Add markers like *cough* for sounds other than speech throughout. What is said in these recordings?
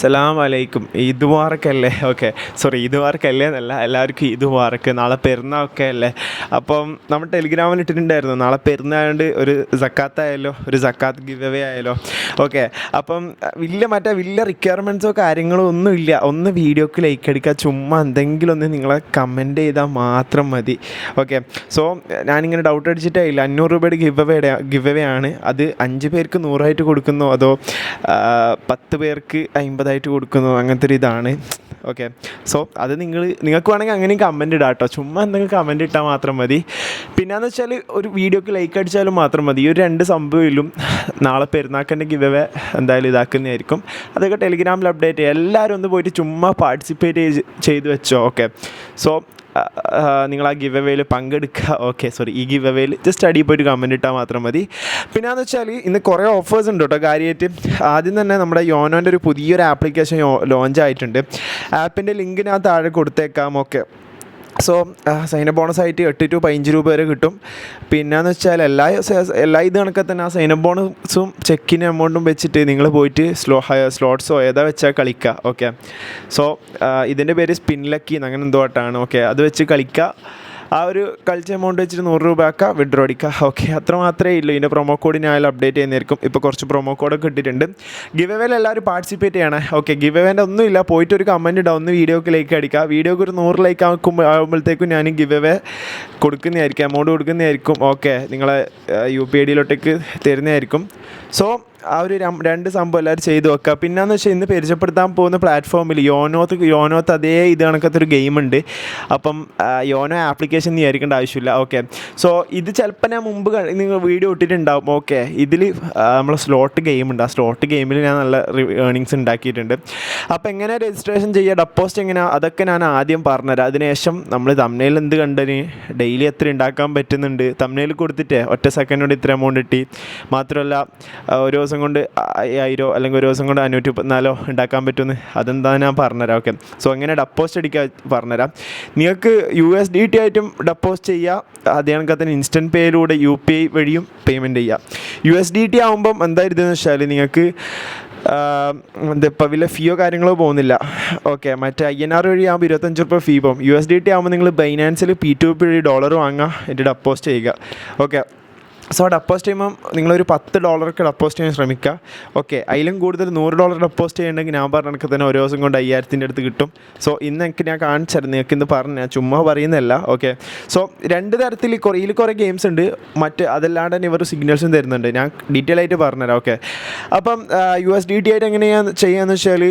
സലാം അലൈക്കും ഈദ് വാർക്കല്ലേ okay. Sorry Eid വാർക്കല്ലേ എന്നല്ല എല്ലാവർക്കും ഈദ് വാർക്ക് നാളെ പെരുന്നാളൊക്കെ അല്ലേ? അപ്പം നമ്മൾ ടെലിഗ്രാമിൽ ഇട്ടിട്ടുണ്ടായിരുന്നു നാളെ പെരുന്നാളുണ്ട് ഒരു സക്കാത്ത് ആയാലോ ഒരു സക്കാത്ത് ഗിവ് അവേ ആയാലോ. ഓക്കെ. അപ്പം വലിയ മറ്റേ വലിയ റിക്വയർമെന്റ്സോ കാര്യങ്ങളോ ഒന്നും ഇല്ല. ഒന്ന് വീഡിയോക്ക് ലൈക്ക് അടിക്കുക ചുമ്മാ എന്തെങ്കിലും ഒന്ന് നിങ്ങളെ കമന്റ് ചെയ്താൽ മാത്രം മതി. ഓക്കെ. സോ ഞാനിങ്ങനെ ഡൗട്ട് അടിച്ചിട്ടേ ഇല്ല. അഞ്ഞൂറ് രൂപയുടെ ഗിവ് അവേ ഗിവ് അവേ ആണ്. അത് അഞ്ച് പേർക്ക് നൂറായിട്ട് കൊടുക്കുന്നോ? അതോ പത്ത് പേർക്ക് അമ്പതായിട്ട് കൊടുക്കുന്നു അങ്ങനത്തെ ഒരു ഇതാണ്. ഓക്കെ സോ അത് നിങ്ങൾ നിങ്ങൾക്ക് വേണമെങ്കിൽ അങ്ങനെയും കമന്റ് ഇടാം കേട്ടോ ചുമ്മാ എന്തെങ്കിലും കമന്റ് ഇട്ടാൽ മാത്രം മതി. പിന്നെയെന്ന് വെച്ചാൽ ഒരു വീഡിയോക്ക് ലൈക്ക് അടിച്ചാലും മാത്രം മതി. ഈ ഒരു രണ്ട് സംഭവമില്ലും നാളെ പെരുന്നാക്കന്റെ ഗിവേ എന്തായാലും ഇതാക്കുന്നതായിരിക്കും. അതൊക്കെ ടെലിഗ്രാമിൽ അപ്ഡേറ്റ് ചെയ്യുക എല്ലാവരും ഒന്ന് പോയിട്ട് ചുമ്മാ പാർട്ടിസിപ്പേറ്റ് ചെയ്ത് വെച്ചോ. ഓക്കെ സോ നിങ്ങൾ ആ ഗിവ് അവേയിൽ പങ്കെടുക്കുക ഓക്കെ സോറി ഈ ഗിവ് അവേയിൽ ജസ്റ്റ് അടിയിൽ പോയിട്ട് കമന്റ് ഇട്ടാൽ മാത്രം മതി. പിന്നെ എന്ന് വെച്ചാൽ ഇന്ന് കുറേ ഓഫേഴ്സ് ഉണ്ട് കേട്ടോ കാര്യമായിട്ട് ആദ്യം തന്നെ നമ്മുടെ യോനോന്റെ ഒരു പുതിയൊരു ആപ്ലിക്കേഷൻ ലോഞ്ച് ആയിട്ടുണ്ട്. ആപ്പിന്റെ ലിങ്ക് ഞാൻ താഴെ കൊടുത്തേക്കാം. ഓക്കെ സോ സൈന ബോണസ് ആയിട്ട് എട്ട് ടു പതിനഞ്ച് രൂപ വരെ കിട്ടും. പിന്നെയെന്ന് വെച്ചാൽ എല്ലാ എല്ലാ ഇത് കണക്കെ തന്നെ ആ സൈന ബോണസും ചെക്കിന് എമൗണ്ടും വെച്ചിട്ട് നിങ്ങൾ പോയിട്ട് സ്ലോ സ്ലോട്ട്സോ ഏതാ വെച്ചാൽ കളിക്കുക ഓക്കെ സോ ഇതിന്റെ പേര് സ്പിൻ ലക്കി അങ്ങനെ എന്തോ ആട്ടാണ് ഓക്കെ അത് വെച്ച് കളിക്കുക ആ ഒരു കളിച്ച എമൗണ്ട് വെച്ചിട്ട് നൂറ് രൂപ ആക്കുക വിഡ്രോ അടിക്കുക ഓക്കെ അത്ര മാത്രമേ ഉള്ളൂ ഇതിന്റെ പ്രൊമോ കോഡ് ഞാൻ അപ്ഡേറ്റ് ചെയ്യുന്നതായിരിക്കും. ഇപ്പോൾ കുറച്ച് പ്രൊമോ കോഡൊക്കെ ഇട്ടിട്ടുണ്ട്. ഗിവ് എല്ലാവരും പാർട്ടിസിപ്പേറ്റ് ചെയ്യണേ. ഓക്കെ ഗിവ് അവേന്റെ ഒന്നുമില്ല പോയിട്ട് ഒരു കമന്റ് ഇടാം. ഒന്ന് വീഡിയോക്ക് ലൈക്ക് അടിക്കുക വീഡിയോക്ക് ഒരു നൂറ് ലൈക്ക് ആക്കുമ്പോൾ ആകുമ്പോഴത്തേക്കും ഞാൻ ഗിവ് അവേ കൊടുക്കുന്നതായിരിക്കും. എമൗണ്ട് കൊടുക്കുന്നതായിരിക്കും. ഓക്കെ നിങ്ങളെ യു പി ഐ ഡിയിലോട്ടേക്ക് തരുന്നതായിരിക്കും. സോ ആ ഒരു രണ്ട് സംഭവം എല്ലാവരും ചെയ്ത് വെക്കുക. പിന്നെയെന്ന് വെച്ചാൽ ഇന്ന് പരിചയപ്പെടുത്താൻ പോകുന്ന പ്ലാറ്റ്ഫോമിൽ യോനോത്ത് യോനോത്ത് അതേ ഇത് കണക്കത്തെ ഒരു ഗെയിം ഉണ്ട് അപ്പം യോനോ ആപ്ലിക്കേഷൻ വിചാരിക്കേണ്ട ആവശ്യമില്ല. ഓക്കെ. സോ ഇത് ചിലപ്പോൾ ഞാൻ മുമ്പ് നിങ്ങൾ വീഡിയോ ഇട്ടിട്ടുണ്ടാവും. ഓക്കെ. ഇതിൽ നമ്മൾ സ്ലോട്ട് ഗെയിമുണ്ട്. ആ സ്ലോട്ട് ഗെയിമിൽ ഞാൻ നല്ല ഏണിങ്സ് ഉണ്ടാക്കിയിട്ടുണ്ട്. അപ്പോൾ എങ്ങനെ രജിസ്ട്രേഷൻ ചെയ്യുക ഡെപ്പോസിറ്റ് എങ്ങനെയാണ് അതൊക്കെ ഞാൻ ആദ്യം പറഞ്ഞുതരാം അതിനുശേഷം നമ്മൾ തമ്മിൽ എന്ത് കണ്ടതിന് ഡെയിലി എത്ര ഉണ്ടാക്കാൻ പറ്റുന്നുണ്ട് തമ്മിൽ കൊടുത്തിട്ടേ ഒറ്റ സെക്കൻഡ് കൊണ്ട് ഇത്ര എമൗണ്ട് കിട്ടി. മാത്രമല്ല ഒരു ദിവസം കൊണ്ട് അയ്യായിരോ അല്ലെങ്കിൽ ഒരു ദിവസം കൊണ്ട് അഞ്ഞൂറ്റി മുപ്പത്തിനാലോ ഉണ്ടാക്കാൻ പറ്റുമെന്ന് അതെന്താ ഞാൻ പറഞ്ഞുതരാം. ഓക്കെ. സോ അങ്ങനെ ഡെപ്പോസിറ്റ് അടിക്കാൻ പറഞ്ഞുതരാം. നിങ്ങൾക്ക് യു എസ് ഡി ടി ആയിട്ടും ഡെപ്പോസിറ്റ് ചെയ്യുക അതേ കണക്ക് തന്നെ ഇൻസ്റ്റന്റ് പേയിലൂടെ യു പി ഐ വഴിയും പേയ്മെന്റ് ചെയ്യുക യു എസ് ഡി ടി ആകുമ്പം എന്തായിരുന്നെന്ന് വെച്ചാൽ നിങ്ങൾക്ക് ഇപ്പോൾ വലിയ ഫീയോ കാര്യങ്ങളോ പോകുന്നില്ല. ഓക്കെ. മറ്റേ ഐ എൻ ആർ വഴി ആകുമ്പോൾ ഇരുപത്തഞ്ച് റുപ്യ ഫീ പോകും. യു എസ് ഡി ടി ആകുമ്പോൾ നിങ്ങൾ ബൈനാൻസിൽ പി ടു പി വഴി ഡോളർ വാങ്ങുക. എന്നിട്ട് ഡെപ്പോസിറ്റ് ചെയ്യുക. ഓക്കെ. സോ ഡെപ്പോസിറ്റ് ചെയ്യുമ്പം നിങ്ങളൊരു പത്ത് ഡോളർക്ക് ഡെപ്പോസിറ്റ് ചെയ്യാൻ ശ്രമിക്കുക. ഓക്കെ അതിലും കൂടുതൽ നൂറ് ഡോളർ ഡെപ്പോസിറ്റ് ചെയ്യണമെങ്കിൽ ഞാൻ പറഞ്ഞ കണക്ക് തന്നെ ഒരു ദിവസം കൊണ്ട് അയ്യായിരത്തിന്റെ അടുത്ത് കിട്ടും. സോ ഇന്ന് എനിക്ക് ഞാൻ കാണിച്ചായിരുന്നു നിങ്ങൾക്ക് ഇന്ന് പറഞ്ഞു ഞാൻ ചുമ്മാ പറയുന്നതല്ല. ഓക്കെ സോ രണ്ട് തരത്തിൽ കുറേ ഇതിൽ കുറേ ഗെയിംസ് ഉണ്ട്. മറ്റ് അതല്ലാണ്ട് തന്നെ ഇവർ സിഗ്നൽസും തരുന്നുണ്ട്. ഞാൻ ഡീറ്റെയിൽ ആയിട്ട് പറഞ്ഞുതരാം. ഓക്കെ അപ്പം യു എസ് ഡി ടി ആയിട്ട് എങ്ങനെയാണ് ചെയ്യാന്ന് വെച്ചാൽ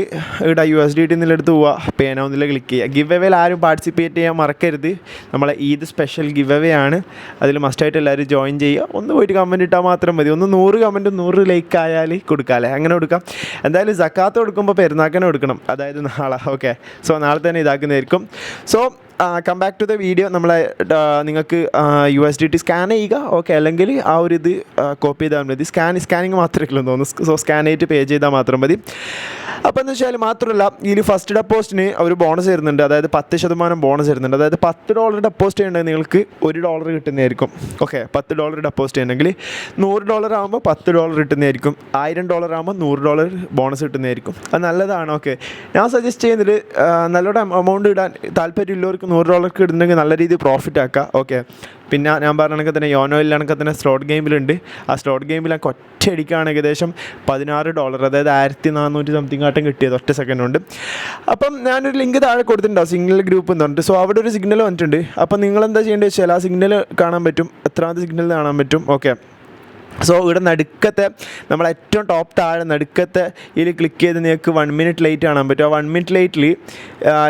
ഇവിടെ യു എസ് ഡി ടി എന്നുള്ളടുത്ത് പോവുക പേന ഒന്നിൽ ക്ലിക്ക് ചെയ്യുക ഗിവ് അവേയിൽ ആരും പാർട്ടിസിപ്പേറ്റ് ചെയ്യാൻ മറക്കരുത്. നമ്മളെ ഈദ് സ്പെഷ്യൽ ഗിവ് എവേ ആണ് അതിൽ മസ്റ്റായിട്ട് എല്ലാവരും ജോയിൻ ചെയ്യുക. ഒന്ന് പോയിട്ട് കമന്റ് ഇട്ടാൽ മാത്രം മതി. ഒന്ന് നൂറ് കമന്റ് നൂറ് ലൈക്ക് ആയാൽ കൊടുക്കാമല്ലേ അങ്ങനെ കൊടുക്കാം. എന്തായാലും സക്കാത്ത് കൊടുക്കുമ്പോൾ പെരുന്നാക്കനെ കൊടുക്കണം. അതായത് നാളെ. ഓക്കെ സോ നാളെ തന്നെ ഇതാക്കുന്നതായിരിക്കും. So come back to the video നമ്മളെ നിങ്ങൾക്ക് U S D T scan ചെയ്യുക. ഓക്കെ അല്ലെങ്കിൽ ആ ഒരു ഇത് കോപ്പി ചെയ്താൽ മതി. സ്കാൻ സ്കാനിങ് മാത്രമേ ഉള്ളൂ തോന്നുന്നു. സോ സ്കാൻ ചെയ്തിട്ട് പേ ചെയ്താൽ മാത്രം മതി. അപ്പോൾ എന്ന് വെച്ചാൽ മാത്രമല്ല ഇതിൽ ഫസ്റ്റ് ഡെപ്പോസിറ്റിന് ഒരു ബോണസ് തരുന്നുണ്ട് അതായത് പത്ത് ശതമാനം ബോണസ് തരുന്നുണ്ട് അതായത് പത്ത് ഡോളർ ഡെപ്പോസിറ്റ് ചെയ്യണമെങ്കിൽ നിങ്ങൾക്ക് ഒരു ഡോളർ കിട്ടുന്നതായിരിക്കും. ഓക്കെ പത്ത് ഡോളർ ഡെപ്പോസിറ്റ് ചെയ്യണമെങ്കിൽ നൂറ് ഡോളർ ആകുമ്പോൾ പത്ത് ഡോളർ കിട്ടുന്നതായിരിക്കും. ആയിരം ഡോളർ ആകുമ്പോൾ നൂറ് ഡോളർ ബോണസ് കിട്ടുന്നതായിരിക്കും. അത് നല്ലതാണ്. ഓക്കെ ഞാൻ സജസ്റ്റ് ചെയ്യുന്നത് നല്ലോണം എമൗണ്ട് ഇടാൻ താല്പര്യമുള്ളവർക്ക് നൂറ് ഡോളർക്ക് ഇടുന്നെങ്കിൽ നല്ല രീതിയിൽ പ്രോഫിറ്റ് ആക്കാം. ഓക്കെ പിന്നെ ഞാൻ പറഞ്ഞ തന്നെ യോനോയിലാണെങ്കിൽ തന്നെ സ്ലോട്ട് ഗെയിമിലുണ്ട് ആ സ്ലോട്ട് ഗെയിമിൽ ഞാൻ ഒറ്റയടിക്കാണ് ഏകദേശം പതിനാറ് ഡോളർ അതായത് ആയിരത്തി നാനൂറ്റി സംതിങ് ആട്ടം കിട്ടിയത് ഒറ്റ സെക്കൻഡ് കൊണ്ട്. അപ്പം ഞാനൊരു ലിങ്ക് താഴെ കൊടുത്തിട്ടുണ്ടാവും സിഗ്നൽ ഗ്രൂപ്പ് എന്ന് പറഞ്ഞിട്ട്. സോ അവിടെ ഒരു സിഗ്നൽ വന്നിട്ടുണ്ട്. അപ്പം നിങ്ങൾ എന്താ ചെയ്യേണ്ടത് വെച്ചാൽ ആ സിഗ്നൽ കാണാൻ പറ്റും. എത്രാമത്തെ സിഗ്നൽ കാണാൻ പറ്റും. ഓക്കെ സോ ഇവിടെ നടുക്കത്തെ നമ്മൾ ഏറ്റവും ടോപ്പ് താഴെ നടുക്കത്തെ ഇതിൽ ക്ലിക്ക് ചെയ്ത് നിങ്ങൾക്ക് വൺ മിനിറ്റ് ലേറ്റ് കാണാൻ പറ്റും. ആ വൺ മിനിറ്റ് ലേറ്റിൽ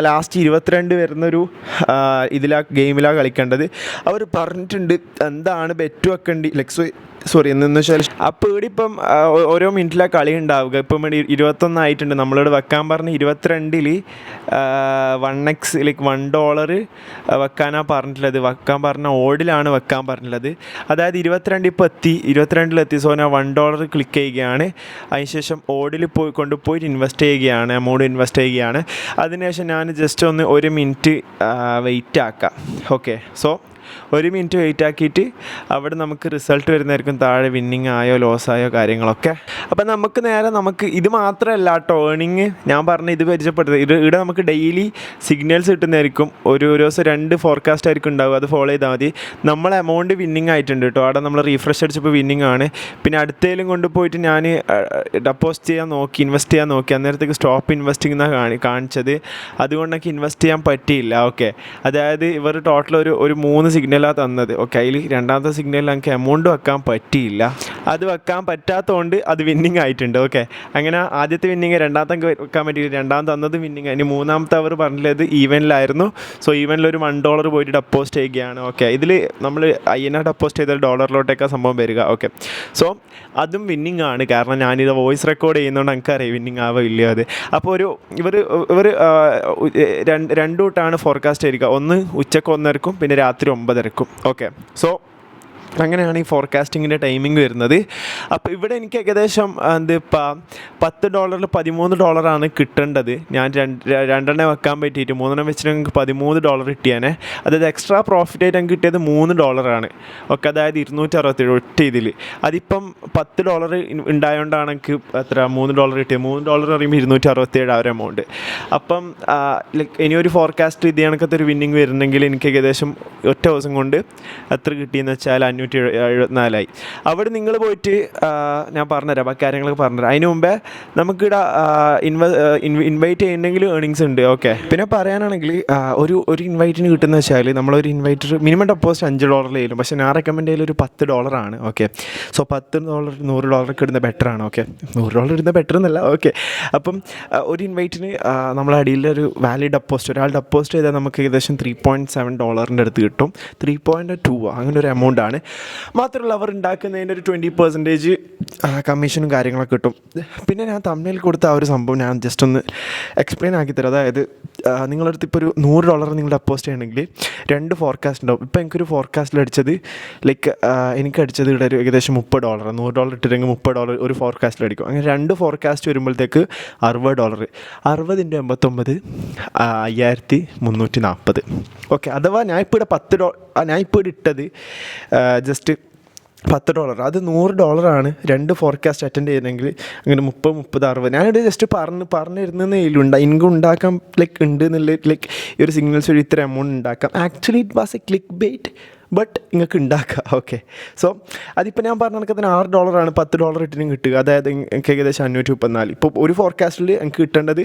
ലാസ്റ്റ് ഇരുപത്തിരണ്ട് വരുന്നൊരു ഇതിലാ ഗെയിമിലാണ് കളിക്കേണ്ടത്. അവർ പറഞ്ഞിട്ടുണ്ട് എന്താണ് ബെറ്റ് വെക്കേണ്ടി ലൈക്ക് സോറി എന്ന് വെച്ചാൽ ആ, പേടിപ്പം ഓരോ മിനിറ്റിലാണ് കളി ഉണ്ടാവുക. ഇപ്പം ഇരുപത്തൊന്നായിട്ടുണ്ട്. നമ്മളോട് വെക്കാൻ പറഞ്ഞ ഇരുപത്തിരണ്ടിൽ one X like one dollar വെക്കാനാണ് പറഞ്ഞിട്ടുള്ളത്. വെക്കാൻ പറഞ്ഞ ഓടിലാണ് വെക്കാൻ പറഞ്ഞിട്ടുള്ളത്. അതായത് ഇരുപത്തിരണ്ട് ഇപ്പോൾ എത്തി. ഇരുപത്തിരണ്ടിലെത്തി. സോ ഞാൻ വൺ ഡോളർ ക്ലിക്ക് ചെയ്യുകയാണ്. അതിനുശേഷം ഓടിൽ പോയി കൊണ്ടുപോയിട്ട് ഇൻവെസ്റ്റ് ചെയ്യുകയാണ്. എമൗണ്ട് ഇൻവെസ്റ്റ് ചെയ്യുകയാണ്. അതിനുശേഷം ഞാൻ ജസ്റ്റ് ഒന്ന് ഒരു മിനിറ്റ് വെയിറ്റ് ആക്കാം. ഓക്കെ സോ ഒരു മിനിറ്റ് വെയിറ്റ് ആക്കിയിട്ട് അവിടെ നമുക്ക് റിസൾട്ട് വരുന്നതായിരിക്കും. താഴെ വിന്നിങ് ആയോ ലോസ് ആയോ കാര്യങ്ങളൊക്കെ. അപ്പം നമുക്ക് നേരെ നമുക്ക് ഇത് മാത്രമല്ല കേട്ടോ ഏണിങ് ഞാൻ പറഞ്ഞ ഇത് പരിചയപ്പെടുത്തത് ഇത് ഇവിടെ നമുക്ക് ഡെയിലി സിഗ്നൽസ് കിട്ടുന്നതായിരിക്കും. ഒരു ഒരു ദിവസം രണ്ട് ഫോർകാസ്റ്റ് ആയിരിക്കും ഉണ്ടാവും അത് ഫോളോ ചെയ്താൽ മതി. നമ്മൾ എമൗണ്ട് വിന്നിങ് ആയിട്ടുണ്ട് കേട്ടോ അവിടെ നമ്മൾ റീഫ്രഷ് അടിച്ചപ്പോൾ വിന്നിങ് ആണ്. പിന്നെ അടുത്തേലും കൊണ്ടുപോയിട്ട് ഞാൻ ഡെപ്പോസിറ്റ് ചെയ്യാൻ നോക്കി ഇൻവെസ്റ്റ് ചെയ്യാൻ നോക്കി. അന്നേരത്തേക്ക് സ്റ്റോപ്പ് ഇൻവെസ്റ്റിംഗ് എന്നാണ് കാണി കാണിച്ചത്. അതുകൊണ്ടൊക്കെ ഇൻവെസ്റ്റ് ചെയ്യാൻ പറ്റിയില്ല. ഓക്കെ അതായത് ഇവർ ടോട്ടൽ ഒരു ഒരു മൂന്ന് സിഗ്നലാണ് തന്നത്. ഓക്കെ അതിൽ രണ്ടാമത്തെ സിഗ്നലിൽ ഞങ്ങൾക്ക് എമൗണ്ട് വെക്കാൻ പറ്റിയില്ല. അത് വെക്കാൻ പറ്റാത്തതുകൊണ്ട് അത് വിന്നിങ് ആയിട്ടുണ്ട്. ഓക്കെ അങ്ങനെ ആദ്യത്തെ വിന്നിങ് രണ്ടാമത്തെ വെക്കാൻ പറ്റിയില്ല. രണ്ടാമത്തെ തന്നത് വിന്നിങ് ഇനി മൂന്നാമത്തെ അവർ പറഞ്ഞത് ഈവനിലായിരുന്നു സോ ഈവനിൽ ഒരു വൺ ഡോളർ പോയിട്ട് ഡെപ്പോസിറ്റ് ചെയ്യുകയാണ്. ഓക്കെ ഇതിൽ നമ്മൾ ഐ എൻ ആർ ഡെപ്പോസിറ്റ് ചെയ്താൽ ഡോളറിലോട്ടേക്കാണ് സംഭവം വരിക. ഓക്കെ സോ അതും വിന്നിങ് ആണ്. കാരണം ഞാനിത് വോയിസ് റെക്കോർഡ് ചെയ്യുന്നതുകൊണ്ട് എനിക്കറിയാം വിന്നിങ് ആവില്ല അത്. അപ്പോൾ ഒരു ഇവർ ഇവർ രണ്ട് രണ്ടു തൊട്ടാണ് ഫോർകാസ്റ്റ് ആയിരിക്കുക ഒന്ന് ഉച്ചയ്ക്ക് ഒന്നരക്കും പിന്നെ രാത്രി ഒമ്പതരക്കും ഓക്കെ സോ അങ്ങനെയാണ് ഈ ഫോർകാസ്റ്റിങ്ങിന്റെ ടൈമിംഗ് വരുന്നത്. അപ്പോൾ ഇവിടെ എനിക്ക് ഏകദേശം എന്ത് ഇപ്പം പത്ത് ഡോളറിൽ പതിമൂന്ന് ഡോളറാണ് കിട്ടേണ്ടത്. ഞാൻ രണ്ട് രണ്ടെണ്ണം വെക്കാൻ പറ്റിയിട്ട് മൂന്നെണ്ണം വെച്ചിട്ട് ഞങ്ങൾക്ക് പതിമൂന്ന് ഡോളർ കിട്ടിയാനെ. അതായത് എക്സ്ട്രാ പ്രോഫിറ്റ് ആയിട്ട് ഞങ്ങൾക്ക് കിട്ടിയത് മൂന്ന് ഡോളറാണ് ഒക്കെ അതായത് ഇരുന്നൂറ്റി അറുപത്തേഴ് ഒറ്റ ഇതിൽ അതിപ്പം പത്ത് ഡോളർ ഉണ്ടായതുകൊണ്ടാണ് എനിക്ക് എത്ര മൂന്ന് ഡോളർ കിട്ടിയത്. മൂന്ന് ഡോളർ പറയുമ്പോൾ ഇരുന്നൂറ്റി അറുപത്തേഴ് ആ ഒരു എമൗണ്ട് അപ്പം ലൈക്ക് ഇനി ഒരു ഫോർകാസ്റ്റ് ഇത് കണക്കത്തെ ഒരു വിന്നിങ് വരുന്നെങ്കിൽ എനിക്ക് ഏകദേശം ഒറ്റ ദിവസം കൊണ്ട് എത്ര കിട്ടിയെന്ന് വെച്ചാൽ അഞ്ഞൂറ്റി എഴു- എഴുപത്തിനാലായി. അവിടെ നിങ്ങൾ പോയിട്ട് ഞാൻ പറഞ്ഞുതരാം ബാക്കി കാര്യങ്ങളൊക്കെ പറഞ്ഞുതരാം. അതിന് മുമ്പേ നമുക്കിവിടെ ഇൻവ ഇൻവൈറ്റ് ചെയ്യുന്നെങ്കിൽ ഏണിങ്സ് ഉണ്ട് ഓക്കെ പിന്നെ പറയാനാണെങ്കിൽ ഒരു ഒരു ഇൻവൈറ്റിന് കിട്ടുന്ന വെച്ചാൽ നമ്മളൊരു ഇൻവൈറ്റർ മിനിമം ഡെപ്പോസിറ്റ് അഞ്ച് ഡോളറിൽ ചെയ്യും പക്ഷേ ഞാൻ റെക്കമെൻഡ് ചെയ്യൽ ഒരു പത്ത് ഡോളറാണ് ഓക്കെ സോ പത്ത് ഡോളർ നൂറ് ഡോളറൊക്കെ ഇടുന്ന ബെറ്റർ ആണ് ഓക്കെ നൂറ് ഡോളർ ഇടുന്ന ബെറ്റർ എന്നല്ല ഓക്കെ അപ്പം ഒരു ഇൻവൈറ്റിന് നമ്മളെ അടിയിലൊരു വാലിഡ് ഡെപ്പോസിറ്റ് ഒരാൾ ഡെപ്പോസിറ്റ് ചെയ്താൽ നമുക്ക് ഏകദേശം ത്രീ പോയിന്റ് സെവൻ ഡോളറിന്റെ അടുത്ത് കിട്ടും. ത്രീ പോയിന്റ് ടു അങ്ങനെ ഒരു എമൗണ്ട് ആണ്. മാത്രമല്ല അവർ ഉണ്ടാക്കുന്നതിന്റെ ഒരു ട്വന്റി പെർസെന്റേജ് കമ്മീഷനും കാര്യങ്ങളൊക്കെ കിട്ടും. പിന്നെ ഞാൻ തമ്മിൽ കൊടുത്ത ആ ഒരു സംഭവം ഞാൻ ജസ്റ്റ് ഒന്ന് എക്സ്പ്ലെയിൻ ആക്കി തരാം. അതായത് നിങ്ങളടുത്ത് ഇപ്പോൾ ഒരു നൂറ് ഡോളർ നിങ്ങൾ ഡെപ്പോസിറ്റ് ചെയ്യണമെങ്കിൽ രണ്ട് ഫോർകാസ്റ്റ് ഉണ്ടാവും. ഇപ്പോൾ എനിക്കൊരു ഫോർകാസ്റ്റിൽ അടിച്ചത് ലൈക്ക് എനിക്ക് അടിച്ചത് ഇവിടെ ഒരു ഏകദേശം മുപ്പത് ഡോളർ നൂറ് ഡോളർ ഇട്ടിട്ടെങ്കിൽ മുപ്പത് ഡോളർ ഒരു ഫോർകാസ്റ്റിൽ അടിക്കും. അങ്ങനെ രണ്ട് ഫോർകാസ്റ്റ് വരുമ്പോഴത്തേക്ക് അറുപത് ഡോളർ അറുപത് ഇന്റു എൺപത്തൊമ്പത് അയ്യായിരത്തി മുന്നൂറ്റി നാൽപ്പത് ഓക്കെ അഥവാ ഞാൻ ഇപ്പോൾ ഇവിടെ പത്ത് ഡോ ഞാൻ ഇപ്പോൾ ഇട്ടത് ജസ്റ്റ് പത്ത് ഡോളർ അത് നൂറ് ഡോളറാണ് രണ്ട് ഫോർകാസ്റ്റ് അറ്റൻഡ് ചെയ്യുന്നെങ്കിൽ അങ്ങനെ മുപ്പത് മുപ്പത് അറുപത്. ഞാനിവിടെ ജസ്റ്റ് പറഞ്ഞ് പറഞ്ഞിരുന്നേ ഉണ്ട് ഇൻകം ഉണ്ടാക്കാൻ ലൈക്ക് ഉണ്ട് എന്നുള്ള ലൈക്ക് ഈ ഒരു സിഗ്നൽസ് വഴി ഇത്ര എമൗണ്ട് ഉണ്ടാക്കാം. Actually it was a click bait but നിങ്ങൾക്ക് ഉണ്ടാക്കുക ഓക്കെ *laughs* സോ അതിപ്പോൾ ഞാൻ പറഞ്ഞ കണക്കത്തിന് ആറ് ഡോളറാണ് പത്ത് ഡോളർ ഇട്ടിനും കിട്ടുക. അതായത് എനിക്ക് ഏകദേശം അഞ്ഞൂറ്റി മുപ്പത്തിനാല് ഇപ്പോൾ ഒരു ഫോർകാസ്റ്റിൽ എനിക്ക് കിട്ടേണ്ടത്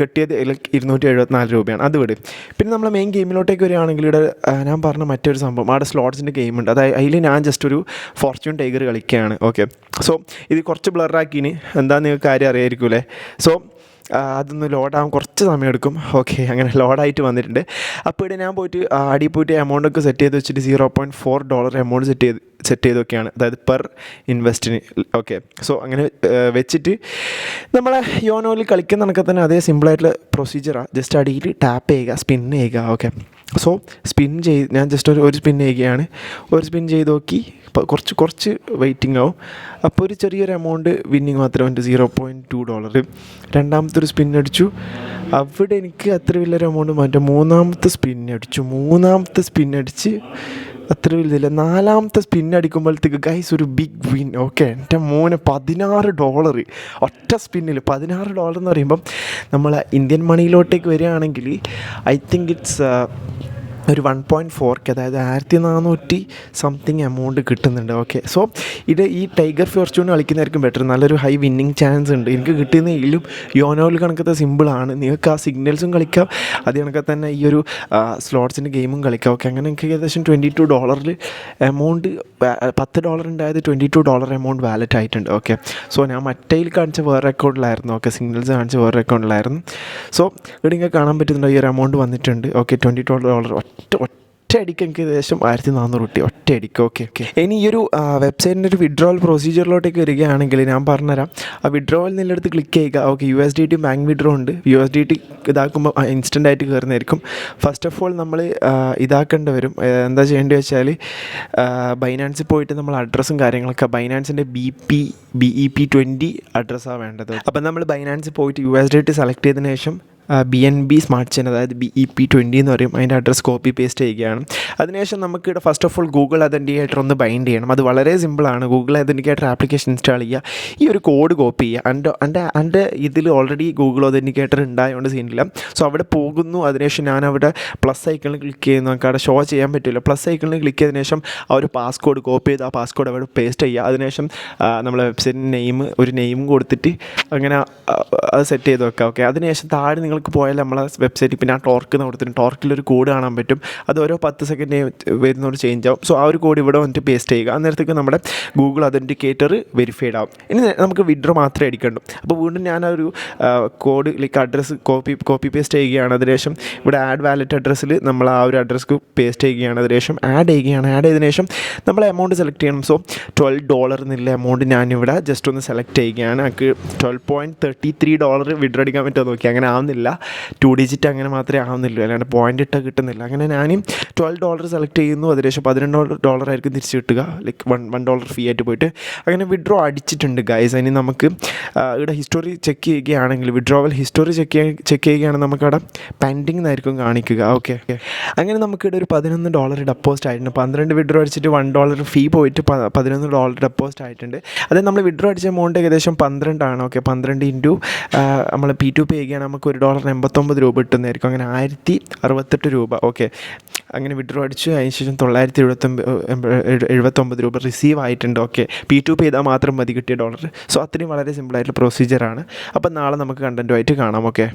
കിട്ടിയത് ഇരുന്നൂറ്റി എഴുപത്തിനാല് രൂപയാണ്. അത് വിട്. പിന്നെ നമ്മൾ മെയിൻ ഗെയിമിലോട്ടേക്ക് വരികയാണെങ്കിൽ ഇവിടെ ഞാൻ പറഞ്ഞ മറ്റൊരു സംഭവം. അവിടെ സ്ലോട്ട്സിന്റെ ഗെയിം ഉണ്ട്. അതായത് അതിൽ ഞാൻ ജസ്റ്റ് ഒരു ഫോർച്യൂൺ ടൈഗർ കളിക്കുകയാണ്. ഓക്കെ സോ ഇത് കുറച്ച് ബ്ലറാക്കിന് എന്താ നിങ്ങൾക്ക് കാര്യം അറിയായിരിക്കൂലേ സോ ആ, അതൊന്ന് ലോഡാകാൻ കുറച്ച് സമയം എടുക്കും ഓക്കെ അങ്ങനെ ലോഡായിട്ട് വന്നിട്ടുണ്ട്. അപ്പോൾ ഇവിടെ ഞാൻ പോയിട്ട് അടി പോയിട്ട് എമൗണ്ടൊക്കെ സെറ്റ് ചെയ്ത് വെച്ചിട്ട് zero point four dollar amount set ചെയ്ത് സെറ്റ് ചെയ്തൊക്കെയാണ്. അതായത് പെർ ഇൻവെസ്റ്റിന് ഓക്കെ സോ അങ്ങനെ വെച്ചിട്ട് നമ്മളെ യോനോയിൽ കളിക്കുന്ന കണക്കെ തന്നെ അതേ സിമ്പിളായിട്ടുള്ള പ്രൊസീജിയറാണ് ജസ്റ്റ് അടിയിൽ ടാപ്പ് ചെയ്യുക സ്പിൻ ചെയ്യുക. ഓക്കെ സോ സ്പിൻ ചെയ്ത് ഞാൻ ജസ്റ്റ് ഒരു ഒരു സ്പിൻ ചെയ്യുകയാണ്. ഒരു സ്പിൻ ചെയ്ത് നോക്കി കുറച്ച് കുറച്ച് വെയിറ്റിംഗ് ആവും. അപ്പോൾ ഒരു ചെറിയൊരു എമൗണ്ട് വിന്നിങ് മാത്രമേ എന്റെ സീറോ പോയിന്റ് ടു ഡോളർ രണ്ടാമത്തെ ഒരു സ്പിൻ അടിച്ചു. അവിടെ എനിക്ക് അത്ര വലിയൊരു എമൗണ്ട് മാറ്റാം. മൂന്നാമത്തെ സ്പിൻ അടിച്ചു. മൂന്നാമത്തെ സ്പിൻ അടിച്ച് അത്ര വലുതില്ല? നാലാമത്തെ സ്പിൻ അടിക്കുമ്പോഴത്തേക്ക് ഗൈസ് ഒരു ബിഗ് വിൻ ഓക്കെ എന്റെ മോനെ പതിനാറ് ഡോളർ ഒറ്റ സ്പിന്നിൽ പതിനാറ് ഡോളർ എന്ന് പറയുമ്പം നമ്മൾ ഇന്ത്യൻ മണിയിലോട്ടേക്ക് വരികയാണെങ്കിൽ ഐ തിങ്ക് ഇറ്റ്സ് ഒരു വൺ പോയിന്റ് ഫോർക്ക് അതായത് ആയിരത്തി നാനൂറ്റി സംതിങ് എമൗണ്ട് കിട്ടുന്നുണ്ട്. ഓക്കെ സോ ഇത് ഈ ടൈഗർ ഫോർച്യൂൺ കളിക്കുന്നതായിരിക്കും ബെറ്റർ നല്ലൊരു ഹൈ വിന്നിങ് ചാൻസ് ഉണ്ട്. എനിക്ക് കിട്ടുന്നതിലും യോനോയിൽ കണക്കത്തെ സിമ്പിളാണ് നിങ്ങൾക്ക് ആ സിഗ്നൽസും കളിക്കാം. അത് കണക്കെ തന്നെ ഈ ഒരു സ്ലോട്ട്സിന്റെ ഗെയിമും കളിക്കാം. ഓക്കെ അങ്ങനെ എനിക്ക് ഏകദേശം ട്വന്റി ടു ഡോളറിൽ എമൗണ്ട് പത്ത് ഡോളർ ഉണ്ടായത് twenty two dollar amount wallet ആയിട്ടുണ്ട്. ഓക്കെ സോ ഞാൻ മറ്റേയിൽ കാണിച്ച വേറെ അക്കൗണ്ടിലായിരുന്നു ഓക്കെ സിഗ്നൽസ് കാണിച്ച വേറെ അക്കൗണ്ടിലായിരുന്നു സോ ഇവിടെ നിങ്ങൾക്ക് കാണാൻ പറ്റുന്നുണ്ട്. ഈ ഒരു എമൗണ്ട് വന്നിട്ടുണ്ട്. ഓക്കെ ട്വന്റി ടു ഡോളർ ഒറ്റ ഒറ്റയടിക്ക് എനിക്ക് ഏകദേശം ആയിരത്തി നാനൂറ് കിട്ടി. ഒറ്റ അടിക്ക് ഓക്കെ ഓക്കെ ഇനി ഈ ഒരു വെബ്സൈറ്റിന്റെ ഒരു വിഡ്രോവൽ പ്രൊസീജിയറിലോട്ടേക്ക് വരികയാണെങ്കിൽ ഞാൻ പറഞ്ഞുതരാം. ആ വിഡ്രോവൽ നിന്നെടുത്ത് ക്ലിക്ക് ചെയ്യുക. Okay U S D T bank withdraw ഉണ്ട്. യു എസ് ഡി ടി ഇതാക്കുമ്പോൾ ഇൻസ്റ്റന്റ് ആയിട്ട് കയറുന്നതായിരിക്കും. ഫസ്റ്റ് ഓഫ് ഓൾ നമ്മൾ ഇതാക്കേണ്ടി വരും. എന്താ ചെയ്യേണ്ടി വെച്ചാൽ ബൈനാൻസിൽ പോയിട്ട് നമ്മൾ അഡ്രസ്സും കാര്യങ്ങളൊക്കെ ബൈനാൻസിന്റെ B P B E P twenty അഡ്രസ്സാണ് വേണ്ടത്. അപ്പം നമ്മൾ ബൈനാൻസിൽ പോയിട്ട് U S D T select ചെയ്തതിന് ശേഷം B N B smart chain അതായത് ബി ഇ പി ട്വന്റി എന്ന് പറയും. അതിന്റെ അഡ്രസ്സ് കോപ്പി പേസ്റ്റ് ചെയ്യുകയാണ്. അതിനുശേഷം നമുക്ക് ഇവിടെ first of all Google authenticator ഒന്ന് ബൈൻഡ് ചെയ്യണം. അത് വളരെ സിമ്പിളാണ് ഗൂഗിൾ അതന്റിക്കേറ്റർ ആപ്ലിക്കേഷൻ ഇൻസ്റ്റാൾ ചെയ്യുക. ഈ ഒരു കോഡ് കോപ്പി ചെയ്യുക. എന്റെ എന്റെ എന്റെ ഇതിൽ ഓൾറെഡി ഗൂഗിൾ അതന്റിക്കേറ്റർ ഉണ്ടായതുകൊണ്ട് സീനില്ല സോ അവിടെ പോകുന്നു. അതിനുശേഷം ഞാൻ അവിടെ പ്ലസ് ഐക്കണിൽ ക്ലിക്ക് ചെയ്യുന്നു. നമുക്ക് അവിടെ ഷോ ചെയ്യാൻ പറ്റില്ല. പ്ലസ് ഐക്കണിൽ ക്ലിക്ക് ചെയ്തതിനു ശേഷം ആ ഒരു പാസ്കോഡ് കോപ്പി ചെയ്ത് ആ പാസ്കോഡ് അവിടെ പേസ്റ്റ് ചെയ്യുക. അതിനുശേഷം നമ്മളെ വെബ്സൈറ്റിന്റെ നെയിം ഒരു നെയിം കൊടുത്തിട്ട് അങ്ങനെ അത് സെറ്റ് ചെയ്ത് വെക്കുക. ഓക്കെ അതിനുശേഷം താഴെ നിങ്ങൾക്ക് പോയാൽ നമ്മളെ വെബ്സൈറ്റിൽ പിന്നെ ആ ടോർക്ക് എന്ന് കൊടുത്തിട്ട് ടോർക്കിലൊരു കോഡ് കാണാൻ പറ്റും. അത് ഓരോ പത്ത് സെക്കൻഡ് വരുന്ന ഒരു ചേഞ്ച് ആവും. സോ ആ ഒരു കോഡ് ഇവിടെ വന്നിട്ട് പേസ്റ്റ് ചെയ്യുക. അന്നേരത്തേക്ക് നമ്മുടെ ഗൂഗിൾ അതന്റിക്കേറ്റർ വെരിഫൈഡ് ആവും. ഇനി നമുക്ക് വിഡ്രോ മാത്രമേ അടിക്കണ്ടു. അപ്പോൾ വീണ്ടും ഞാൻ ആ ഒരു code like address copy copy paste ചെയ്യുകയാണ് അതിനുശേഷം. ഇവിടെ ആഡ് വാലറ്റ് അഡ്രസ്സിൽ നമ്മൾ ആ ഒരു അഡ്രസ്സ് പേസ്റ്റ് ചെയ്യുകയാണ് അതിനുശേഷം. ആഡ് ചെയ്യുകയാണ്. ആഡ് ചെയ്തതിനു ശേഷം നമ്മൾ എമൗണ്ട് സെലക്ട് ചെയ്യണം. സോ ട്വൽവ് ഡോളർ എന്നുള്ള എമൗണ്ട് ഞാനിവിടെ ജസ്റ്റ് ഒന്ന് സെലക്ട് ചെയ്യുകയാണ്. എനിക്ക് twelve point thirty three dollar withdraw അടിക്കാൻ പറ്റുമോ നോക്കി അങ്ങനെ ആവുന്നില്ല. ടു ഡിജിറ്റ് അങ്ങനെ മാത്രമേ ആവുന്നുള്ളൂ. അല്ലാണ്ട് പോയിന്റ് ഇട്ട് കിട്ടുന്നില്ല. അങ്ങനെ ഞാനും ട്വൽവ് ഡോളർ സെലക്ട് ചെയ്യുന്നു. ഏകദേശം പതിനെണ്ട് ഡോളർ ആയിരിക്കും തിരിച്ച് കിട്ടുക. Like one one dollar fee ആയിട്ട് പോയിട്ട്. അങ്ങനെ വിഡ്രോ അടിച്ചിട്ടുണ്ട് ഗൈസ് ഇനി നമുക്ക് ഇവിടെ ഹിസ്റ്ററി ചെക്ക് ചെയ്യുകയാണെങ്കിൽ വിഡ്രോവൽ ഹിസ്റ്ററി ചെക്ക് ചെക്ക് ചെയ്യുകയാണെങ്കിൽ നമുക്കവിടെ പെൻഡിങ് എന്നായിരിക്കും കാണിക്കുക. ഓക്കെ അങ്ങനെ നമുക്കിവിടെ ഒരു പതിനൊന്ന് ഡോളർ ഡെപ്പോസിറ്റ് ആയിട്ടുണ്ട്. പന്ത്രണ്ട് വിഡ്രോ അടിച്ചിട്ട് വൺ ഡോളർ ഫീ പോയിട്ട് പതിനൊന്ന് ഡോളർ ഡെപ്പോസിറ്റ് ആയിട്ടുണ്ട്. അതായത് നമ്മൾ വിഡ്രോ അടിച്ച എമൗണ്ട് ഏകദേശം പന്ത്രണ്ടാണ്. ഓക്കെ പന്ത്രണ്ട് ഇന്റു നമ്മൾ പി ടു പേ ചെയ്യുകയാണെങ്കിൽ നമുക്ക് ഒരു ഡോളറിന് എൺപത്തൊമ്പത് രൂപ കിട്ടുന്നതായിരിക്കും. അങ്ങനെ ആയിരത്തി അറുപത്തെട്ട് രൂപ. ഓക്കെ അങ്ങനെ വിഡ്രോ അടിച്ചു. അതിന് ശേഷം തൊള്ളായിരത്തി എഴുപത്തൊമ്പത് എഴുപത്തൊമ്പത് രൂപ റിസീവ് ആയിട്ടുണ്ട്. ഓക്കെ പി ടു പേ ചെയ്താൽ മാത്രം മതി കിട്ടിയ ഡോളർ സോ അത്രയും വളരെ സിമ്പിളായിട്ടുള്ള പ്രൊസീജിയറാണ് അപ്പം നാളെ നമുക്ക് കണ്ടന്റുമായിട്ട് കാണാം. ഓക്കെ